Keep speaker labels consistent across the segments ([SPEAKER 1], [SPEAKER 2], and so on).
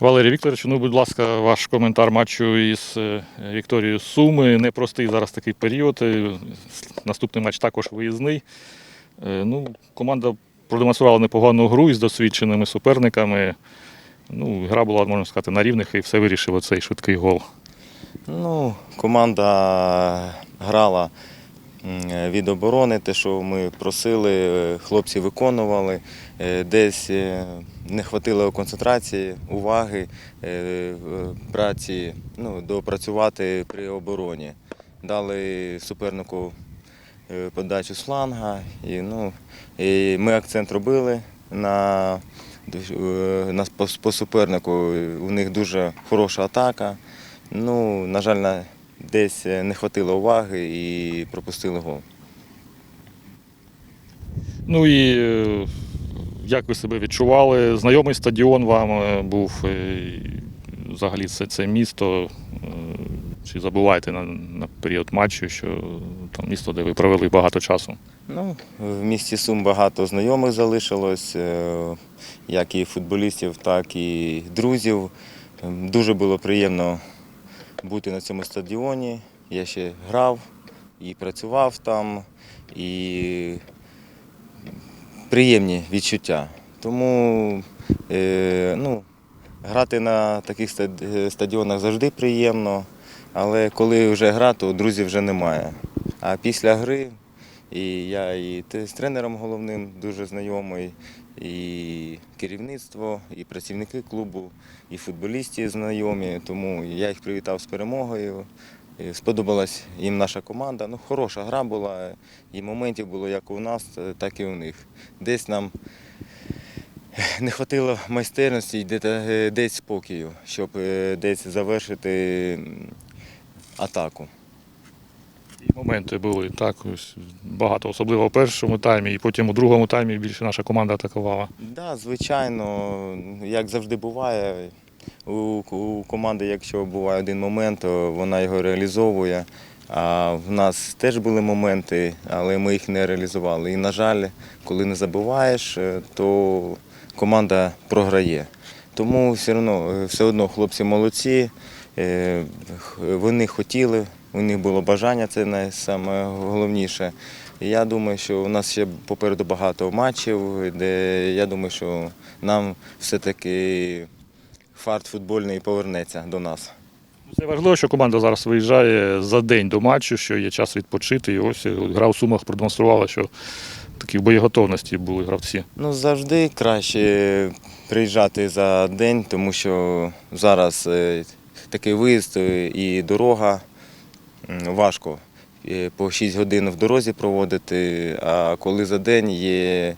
[SPEAKER 1] Валерій Вікторович, ну, будь ласка, ваш коментар матчу із е, Вікторією Суми. Непростий зараз такий період. Е, Наступний матч також виїзний. Е, Ну, команда продемонструвала непогану гру із досвідченими суперниками. Ну, гра була, можна сказати, на рівних і все вирішив цей швидкий гол.
[SPEAKER 2] Ну, команда грала від оборони, те, що ми просили, е, хлопці виконували. Е, Десь е, не вистачило концентрації, уваги, праці, ну, допрацювати при обороні. Дали супернику подачу з. І, ну, і ми акцент робили на, на по, супернику. У них дуже хороша атака. Ну, на жаль, десь не вистачило уваги і пропустили гол.
[SPEAKER 1] Ну і е, як ви себе відчували? Знайомий стадіон вам е, був е, і взагалі це, це місто. е, Чи забуваєте на, на період матчу, що там місто, де ви провели багато часу?
[SPEAKER 2] Ну, в місті Сум багато знайомих залишилось, е, як і футболістів, так і друзів. Ем, Дуже було приємно бути на цьому стадіоні. Я ще грав і працював там, і приємні відчуття. Тому е, ну, грати на таких стадіонах завжди приємно, але коли вже гра, то друзів вже немає. А після гри і я і з тренером головним дуже знайомий, і керівництво, і працівники клубу, і футболісти знайомі. Тому я їх привітав з перемогою. Сподобалась їм наша команда. Ну, хороша гра була, і моментів було як у нас, так і у них. Десь нам не вистачило майстерності десь спокою, щоб е, десь завершити атаку.
[SPEAKER 1] Моменти були так, ось багато, особливо в першому таймі, і потім у другому таймі більше наша команда атакувала.
[SPEAKER 2] Так, да, звичайно, як завжди буває, у, у команди, якщо буває один момент, то вона його реалізовує. А в нас теж були моменти, але ми їх не реалізували. І, на жаль, коли не забуваєш, е, то команда програє. Тому все одно, е, все одно хлопці молодці, е, вони хотіли, у них було бажання, це найголовніше. Я думаю, що у нас ще попереду багато матчів, де я думаю, що нам все-таки фарт футбольний повернеться до нас.
[SPEAKER 1] Це важливо, що команда зараз виїжджає за день до матчу, що є час відпочити. І ось гра у Сумах продемонструвала, що такі в боєготовності були гравці.
[SPEAKER 2] Ну, завжди краще приїжджати за день, тому що зараз е, такий виїзд е, і дорога важко. Е, По 6 годин в дорозі проводити, а коли за день є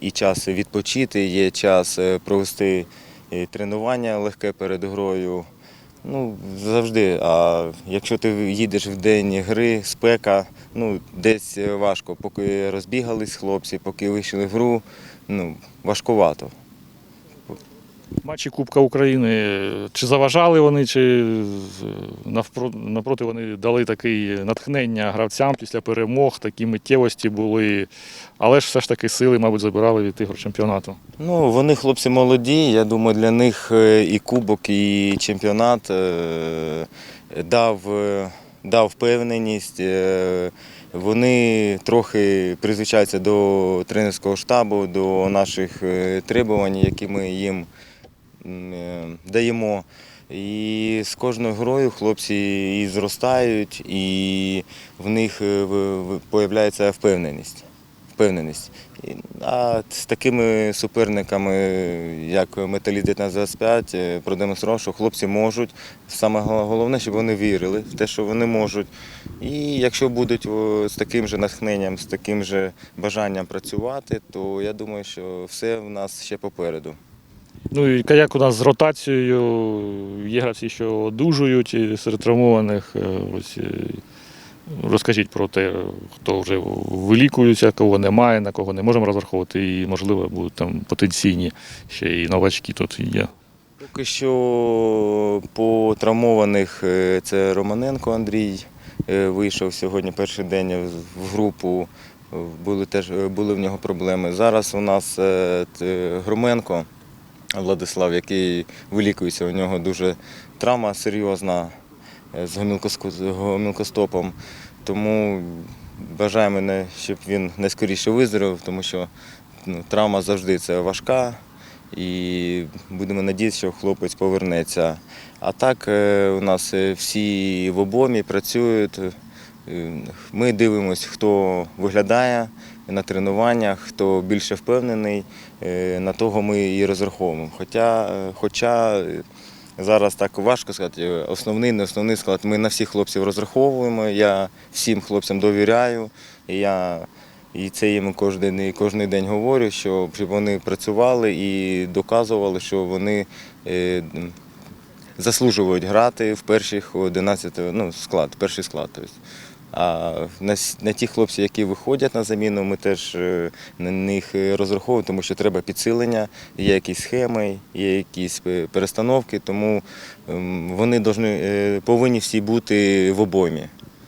[SPEAKER 2] і час відпочити, є час е, провести е, тренування легке перед грою. Ну, завжди. А якщо ти їдеш в день гри, спека, ну, десь важко. Поки розбігались хлопці, поки вийшли в гру, ну, важкувато.
[SPEAKER 1] Матчі Кубка України. Чи заважали вони, чи навпроти вони дали таке натхнення гравцям після перемог, такі миттєвості були. Але ж все ж таки сили, мабуть, забирали від ігор чемпіонату.
[SPEAKER 2] Ну, вони хлопці молоді. Я думаю, для них е, і кубок, і чемпіонат е, дав, е, дав впевненість. Е, Вони трохи призвичаються до тренерського штабу, до наших е, требувань, які ми їм е, даємо. І з кожною грою хлопці і зростають, і в них е, в- появляється впевненість. впевненість. А з такими суперниками, як Металіст 1925, е, продемонстрував, що хлопці можуть. Саме головне, щоб вони вірили в те, що вони можуть. І якщо будуть з таким же натхненням, з таким же бажанням працювати, то я думаю, що все в нас ще попереду.
[SPEAKER 1] Ну і як у нас з ротацією, є гравці, що одужують серед травмованих. е, е, розкажіть про те, хто вже вилікується, кого немає, на кого не можемо розраховувати, і, можливо, будуть там потенційні ще і новачки тут є.
[SPEAKER 2] Поки що по травмованих е, це Романенко Андрій вийшов сьогодні перший день в- групу. Були теж були в нього проблеми. Зараз у нас Громенко Владислав, який вилікується. У нього дуже травма серйозна з гомілкостопом. Тому бажаємо, щоб він найскоріше виздоровів, тому що ну, травма завжди це важка. І будемо надіятися, що хлопець повернеться. А так е, у нас е, всі в обомі працюють. Е, Ми дивимося, хто виглядає на тренуваннях, хто більше впевнений, е, на того ми і розраховуємо. Хоча, е, хоча зараз так важко сказати, основний, не основний склад. Ми на всіх хлопців розраховуємо. Я всім хлопцям довіряю. І я і це їм кожен, кожен день говорю, що щоб вони працювали і доказували, що вони заслужують грати в перших 11 ну, склад, перший склад. Тобто. А на, на ті хлопці, які виходять на заміну, ми теж е, на них е, розраховуємо, тому що треба підсилення, є якісь схеми, є якісь е, перестановки, тому ем, вони повинні всі бути в обоймі.